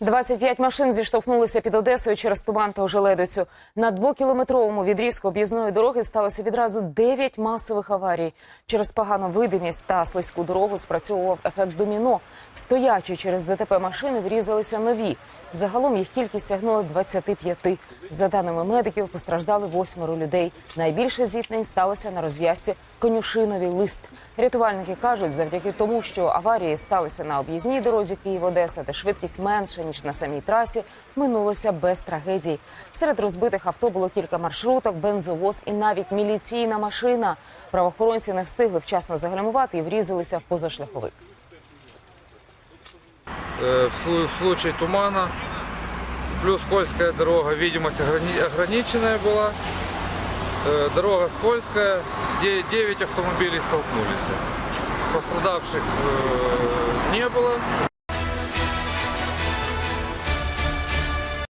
25 машин зіштовхнулися під Одесою через туман та ожеледицю. На двокілометровому відрізку об'їзної дороги сталося відразу 9 масових аварій. Через погану видимість та слизьку дорогу спрацьовував ефект доміно. В стоячі через ДТП машини врізалися нові. Загалом їх кількість сягнула 25. За даними медиків, постраждали восьмеро людей. Найбільше зіткнень сталося на розв'язці Конюшиновий лист. Рятувальники кажуть, завдяки тому, що аварії сталися на об'їзній дорозі Київ-Одеса, де швидкість менша ніж на самій трасі, минулося без трагедій. Серед розбитих авто було кілька маршруток, бензовоз і навіть міліційна машина. Правоохоронці не встигли вчасно загальмувати і врізалися в позашляховик. Э, в слу- в случае тумана, плюс скользкая дорога, видимость ограни- ограниченная была, Э, дорога скользкая, 9 автомобилей столкнулись. Пострадавших э, не было,